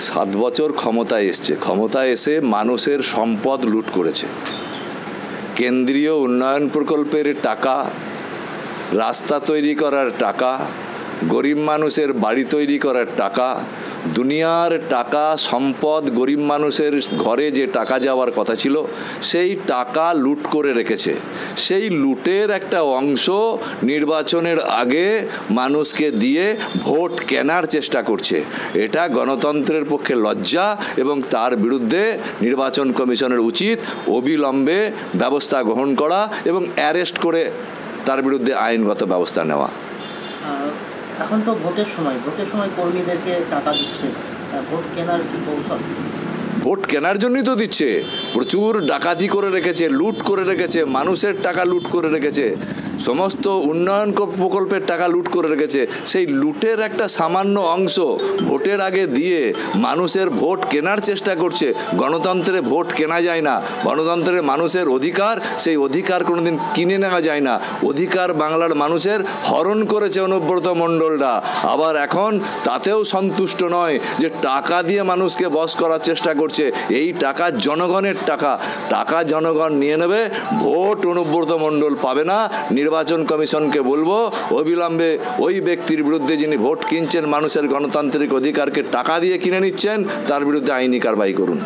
সাত বছর ক্ষমতায় এসছে। ক্ষমতায় এসে মানুষের সম্পদ লুট করেছে। কেন্দ্রীয় উন্নয়ন প্রকল্পের টাকা, রাস্তা তৈরি করার টাকা গরিব মানুষের বাড়ি তৈরি করার টাকা, দুনিয়ার টাকা, সম্পদ গরিব মানুষের ঘরে যে টাকা যাওয়ার কথা ছিল, সেই টাকা লুট করে রেখেছে। সেই লুটের একটা অংশ নির্বাচনের আগে মানুষকে দিয়ে ভোট কেনার চেষ্টা করছে। এটা গণতন্ত্রের পক্ষে লজ্জা এবং তার বিরুদ্ধে নির্বাচন কমিশনের উচিত অবিলম্বে ব্যবস্থা গ্রহণ করা এবং অ্যারেস্ট করে তার বিরুদ্ধে আইনগত ব্যবস্থা নেওয়া। এখন তো ভোটের সময় ভোটের সময় কর্মীদেরকে টাকা দিচ্ছে। ভোট কেনার কি কৌশল? ভোট কেনার জন্যই তো দিচ্ছে। প্রচুর ডাকাতি করে রেখেছে, লুট করে রেখেছে, মানুষের টাকা লুট করে রেখেছে। সমস্ত উন্নয়ন প্রকল্পের টাকা লুট করে রেখেছে। সেই লুটের একটা সামান্য অংশ ভোটের আগে দিয়ে মানুষের ভোট কেনার চেষ্টা করছে। গণতন্ত্রে ভোট কেনা যায় না। গণতন্ত্রের মানুষের অধিকার, সেই অধিকার কোনোদিন কিনে নেওয়া যায় না। অধিকার বাংলার মানুষের হরণ করেছে অনুব্রত মণ্ডলরা। আবার এখন তাতেও সন্তুষ্ট নয় যে টাকা দিয়ে মানুষকে বস করার চেষ্টা করছে। এই টাকা জনগণের টাকা। টাকা জনগণ নিয়ে নেবে, ভোট অনুব্রত মণ্ডল পাবে না নির্বাচন কমিশনকে বলব, অবিলম্বে ওই ব্যক্তির বিরুদ্ধে যিনি ভোট কিনছেন মানুষের গণতান্ত্রিক অধিকারকে টাকা দিয়ে কিনে নিচ্ছেন, তার বিরুদ্ধে আইনি কারবাই করুন।